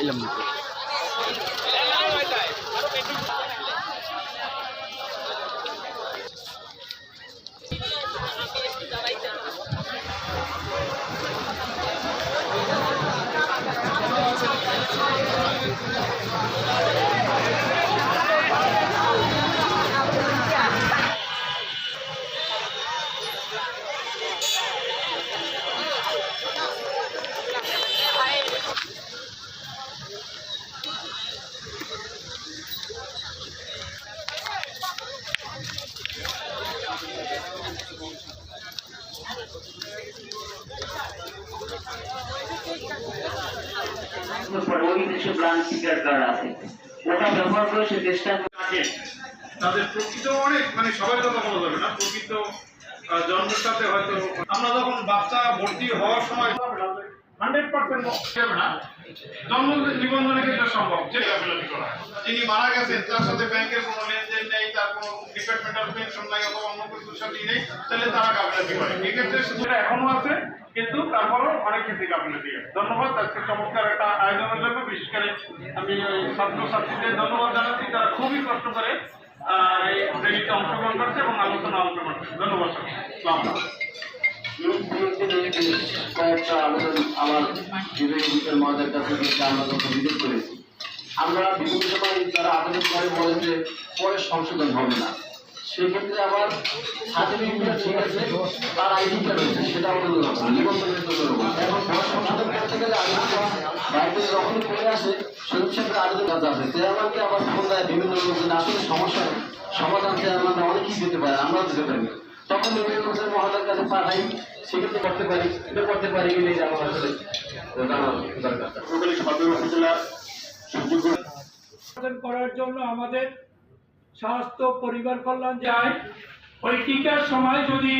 এলাম ওই দেশে ব্রাঞ্চ সিগারেট কার্ড আছে? ওটা ব্যবহার করে সে দেশটা থাকে তাদের প্রকৃত অনেক মানে সবার কথা বলা না, প্রকৃত জন্মের সাথে হয়তো আমরা যখন বাচ্চা ভর্তি হওয়ার সময় হান্ড্রেড পার্সেন্ট না। জন্ম নিবন্ধনে কিন্তু সম্ভব যে করা যিনি মারা গেছেন তার সাথে ব্যাংকের কোনো লেনদেন নেই তার কোনো ডিপার্টমেন্টাল পেনশন নাই অথবা অন্য কিছুর সাথে নেই তাহলে তারা গাফিলতি করে এক্ষেত্রে শুধু এখনও আছে কিন্তু তারপরও অনেক ক্ষেত্রে গাফিলতি আছে ধন্যবাদ আজকে চমৎকার একটা আয়োজনের জন্য। বিশেষ করে আমি ওই ছাত্র ছাত্রীদের ধন্যবাদ জানাচ্ছি তারা খুবই কষ্ট করে আহ, এই র্যালিতে অংশগ্রহণ করছে এবং আলোচনা অংশগ্রহণ করছে। ধন্যবাদ সবাই। আলাইকুম। কয়েকটা আবেদন আমার বিবেক বিচার মহাদের কাছে থেকে আমরা বিবেক করেছি আমরা বিভিন্ন যারা আবেদন করে বলে যে পরে সংশোধন হবে না, সেক্ষেত্রে আবার সার্টিফিকেট ঠিক আছে, তার আইডিটা রয়েছে, সেটা অন্যরকম নিবন্ধনের জন্য এখন সংশোধন করতে গেলে আবেদন বাইরে করে আসে সেই ক্ষেত্রে আবেদন কাজ আছে চেয়ারম্যানকে আবার ফোন দেয়, বিভিন্ন লোকজন আসলে সমস্যা সমাধান চেয়ারম্যান অনেকেই দিতে পারে, আমরাও দিতে পারি। তখন লোকের মহলের কাছে পাঠাই সেক্ষেত্রে করতে পারি এটা করতে পারি কিনা এটা আমার আসলে? জানা উৎপাদন করার জন্য আমাদের স্বাস্থ্য পরিবার কল্যাণ যায় ওই টিকার সময় যদি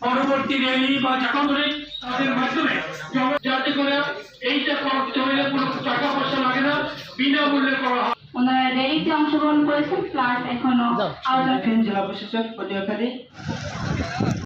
পরবর্তী র্যালি বা যখন তাদের মাধ্যমে যাতে করে এইটা করতে হলে কোনো টাকা পয়সা লাগে না বিনামূল্যে করা হয়। ওনারা র্যালিতে অংশগ্রহণ করেছেন প্লাস এখনও আওতার জেলা প্রশাসক পটুয়াখালী